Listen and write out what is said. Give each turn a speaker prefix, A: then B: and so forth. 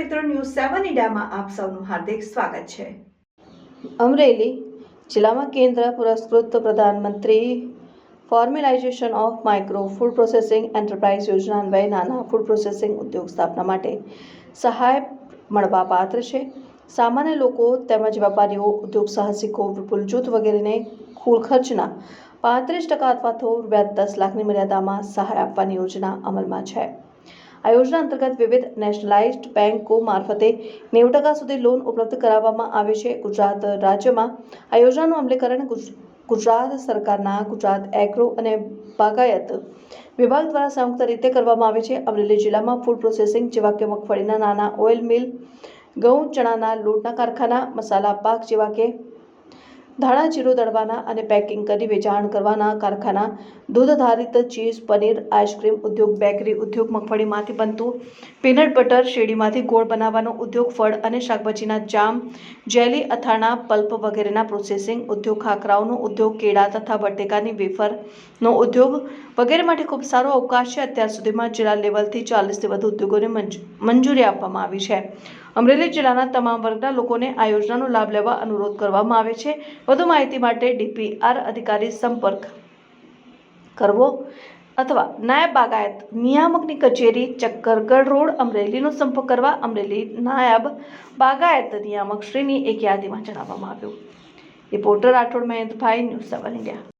A: News સેવન ઇન્ડિયામાં આપ સૌનું હાર્દિક સ્વાગત છે.
B: અમરેલી જિલ્લામાં કેન્દ્ર પુરસ્કૃત પ્રધાનમંત્રી formalisation of micro food processing enterprise યોજના અન્વયે નાના ફૂડ પ્રોસેસિંગ ઉદ્યોગ સ્થાપના માટે સહાય મળવા પાત્ર છે. સામાન્ય લોકો તેમજ વેપારીઓ, ઉદ્યોગ સાહસિકો, વિપુલ જૂથ વગેરેને કુલ ખર્ચના પાંત્રીસ ટકા અથવા તો રૂપિયા દસ લાખની મર્યાદામાં સહાય આપવાની યોજના અમલમાં છે. આ યોજના અંતર્ગત વિવિધ નેશનલાઇઝ્ડ બેન્કો મારફતે નેવું ટકા સુધી લોન ઉપલબ્ધ કરાવવામાં આવે છે. ગુજરાત રાજ્યમાં આ યોજનાનું અમલીકરણ ગુજ- ગુજરાત સરકારના ગુજરાત એગ્રો અને બાગાયત વિભાગ દ્વારા સંયુક્ત રીતે કરવામાં આવે છે. અમરેલી જિલ્લામાં ફૂડ પ્રોસેસિંગ જેવા કે મગફળીના નાના ઓઇલ મિલ, ઘઉં, ચણાના લોટના કારખાના, મસાલા પાક જેવા કે ધાણા જીરું દળવાના અને પેકિંગ કરી વેચાણ કરવાના કારખાના દૂધ આધારિત ચીઝ, પનીર, આઈસ્ક્રીમ ઉદ્યોગ, બેકરી ઉદ્યોગ મગફળીમાંથી બનતું પીનટ બટર શેરડીમાંથી ગોળ બનાવવાનો ઉદ્યોગ, ફળ અને શાકભાજીના જામ, જેલી, અથાણા, પલ્પ વગેરેના પ્રોસેસિંગ ઉદ્યોગ, ખાખરાઓનો ઉદ્યોગ, કેળા તથા બટેકાની વેફરનો ઉદ્યોગ વગેરે માટે ખૂબ સારો અવકાશ છે. અત્યાર સુધીમાં જિલ્લા લેવલથી ચાલીસથી વધુ ઉદ્યોગોને મંજ- મંજૂરી આપવામાં આવી છે. અમરેલી જિલ્લાના તમામ વર્ગના લોકોને આ યોજનાનો લાભ લેવા અનુરોધ કરવામાં આવે છે. વધુ માહિતી માટે ડીપીઆર અધિકારી સંપર્ક કરવો અથવા નાયબ બાગાયત નિયામકની કચેરી ચક્કરગઢ રોડ અમરેલીનો સંપર્ક કરવા અમરેલી નાયબ બાગાયત નિયામક શ્રીની એક યાદીમાં જણાવવામાં આવ્યું. Reporter Rathod Mahendrabhai, news seven India.